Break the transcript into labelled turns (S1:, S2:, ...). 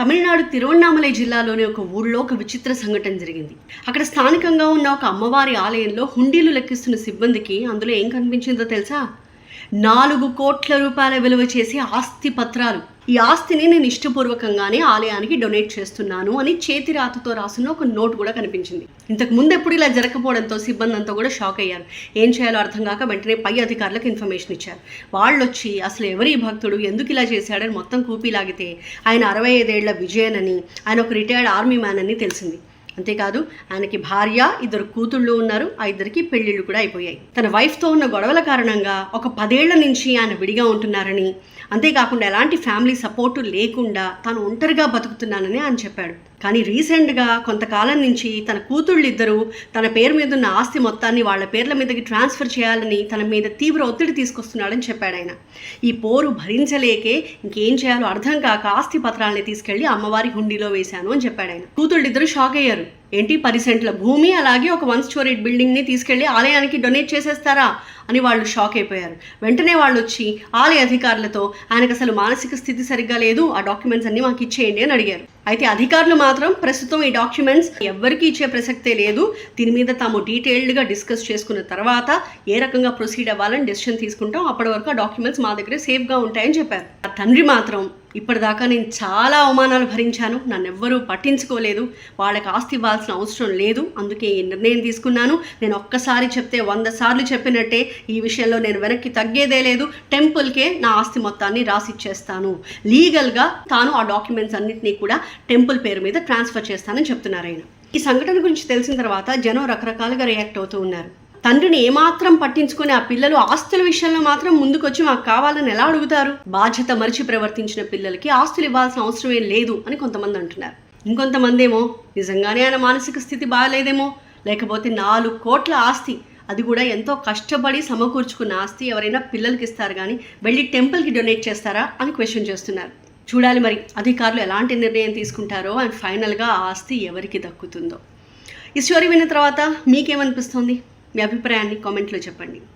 S1: తమిళనాడు తిరువణ్ణామలై జిల్లాలోని ఒక ఊళ్ళో ఒక విచిత్ర సంఘటన జరిగింది. అక్కడ స్థానికంగా ఉన్న ఒక అమ్మవారి ఆలయంలో హుండీలు లెక్కిస్తున్న సిబ్బందికి అందులో ఏం కనిపించిందో తెలుసా? నాలుగు కోట్ల రూపాయల విలువ చేసే ఆస్తి పత్రాలు. ఈ ఆస్తిని నేను ఇష్టపూర్వకంగానే ఆలయానికి డొనేట్ చేస్తున్నాను అని చేతి రాతతో రాసిన ఒక నోట్ కూడా కనిపించింది. ఇంతకు ముందు ఎప్పుడు ఇలా జరగకపోవడంతో సిబ్బంది అంతా కూడా షాక్ అయ్యారు. ఏం చేయాలో అర్థం కాక వెంటనే పై అధికారులకు ఇన్ఫర్మేషన్ ఇచ్చారు. వాళ్ళు వచ్చి అసలు ఎవరి భక్తుడు? ఎందుకు ఇలా చేశాడని మొత్తం కూపీ లాగితే ఆయన అరవై ఐదేళ్ళ విజయన్ అని ఆయన ఒక రిటైర్డ్ ఆర్మీ మ్యాన్ అని తెలిసింది. అంతేకాదు ఆయనకి భార్య ఇద్దరు కూతుళ్ళు ఉన్నారు. ఆ ఇద్దరికి పెళ్ళిళ్ళు కూడా అయిపోయాయి. తన వైఫ్తో ఉన్న గొడవల కారణంగా ఒక పదేళ్ళ నుంచి ఆయన విడిగా ఉంటున్నారని అంతేకాకుండా ఎలాంటి ఫ్యామిలీ సపోర్టు లేకుండా తాను ఒంటరిగా బతుకుతున్నానని ఆయన చెప్పాడు. కానీ రీసెంట్గా కొంతకాలం నుంచి తన కూతుళ్ళిద్దరూ తన పేరు మీద ఉన్న ఆస్తి మొత్తాన్ని వాళ్ళ పేర్ల మీదకి ట్రాన్స్ఫర్ చేయాలని తన మీద తీవ్ర ఒత్తిడి తీసుకొస్తున్నాడని చెప్పాడు ఆయన. ఈ పోరు భరించలేకే ఇంకేం చేయాలో అర్థం కాక ఆస్తి పత్రాలని తీసుకెళ్ళి అమ్మవారి హుండీలో వేశాను అని చెప్పాడు ఆయన. కూతుళ్ళు షాక్ అయ్యారు. ఏంటి పది సెంట్ల భూమి అలాగే ఒక వన్ స్టోరీ బిల్డింగ్ని తీసుకెళ్ళి ఆలయానికి డొనేట్ చేసేస్తారా అని వాళ్ళు షాక్ అయిపోయారు. వెంటనే వాళ్ళు వచ్చి ఆలయ అధికారులతో ఆయనకు అసలు మానసిక స్థితి సరిగ్గా లేదు ఆ డాక్యుమెంట్స్ అన్ని మాకు ఇచ్చేయండి అని అడిగారు. అయితే అధికారులు మాత్రం ప్రస్తుతం ఈ డాక్యుమెంట్స్ ఎవ్వరికి ఇచ్చే ప్రసక్తే లేదు. దీని మీద తాము డీటెయిల్డ్గా డిస్కస్ చేసుకున్న తర్వాత ఏ రకంగా ప్రొసీడ్ అవ్వాలని డెసిషన్ తీసుకుంటాం. అప్పటి వరకు ఆ డాక్యుమెంట్స్ మా దగ్గర సేఫ్గా ఉంటాయని చెప్పారు. తండ్రి మాత్రం ఇప్పటిదాకా నేను చాలా అవమానాలు భరించాను. నన్ను ఎవ్వరూ పట్టించుకోలేదు. వాళ్ళకి ఆస్తి ఇవ్వాల్సిన అవసరం లేదు. అందుకే ఈ నిర్ణయం తీసుకున్నాను. నేను ఒక్కసారి చెప్తే వంద సార్లు చెప్పినట్టే ఈ విషయంలో నేను వెనక్కి తగ్గేదే లేదు. టెంపుల్కే నా ఆస్తి మొత్తాన్ని రాసిచ్చేస్తాను. లీగల్గా తాను ఆ డాక్యుమెంట్స్ అన్నింటినీ కూడా టెంపుల్ పేరు మీద ట్రాన్స్ఫర్ చేస్తానని చెప్తున్నారు ఆయన. ఈ సంఘటన గురించి తెలిసిన తర్వాత జనం రకరకాలుగా రియాక్ట్ అవుతూ ఉన్నారు. తండ్రిని ఏమాత్రం పట్టించుకుని ఆ పిల్లలు ఆస్తుల విషయంలో మాత్రం ముందుకొచ్చి మాకు కావాలని ఎలా అడుగుతారు? బాధ్యత మరిచి ప్రవర్తించిన పిల్లలకి ఆస్తులు ఇవ్వాల్సిన అవసరం ఏం లేదు అని కొంతమంది అంటున్నారు. ఇంకొంతమంది ఏమో నిజంగానే ఆయన మానసిక స్థితి బాగాలేదేమో లేకపోతే నాలుగు కోట్ల ఆస్తి అది కూడా ఎంతో కష్టపడి సమకూర్చుకున్న ఆస్తి ఎవరైనా పిల్లలకి ఇస్తారు కానీ వెళ్ళి టెంపుల్కి డొనేట్ చేస్తారా అని క్వశ్చన్ చేస్తున్నారు. చూడాలి మరి అధికారులు ఎలాంటి నిర్ణయం తీసుకుంటారో అండ్ ఫైనల్గా ఆ ఆస్తి ఎవరికి దక్కుతుందో. ఈ స్టోరీ విన్న తర్వాత మీకేమనిపిస్తుంది? మీ అభిప్రాయాన్ని కామెంట్లో చెప్పండి.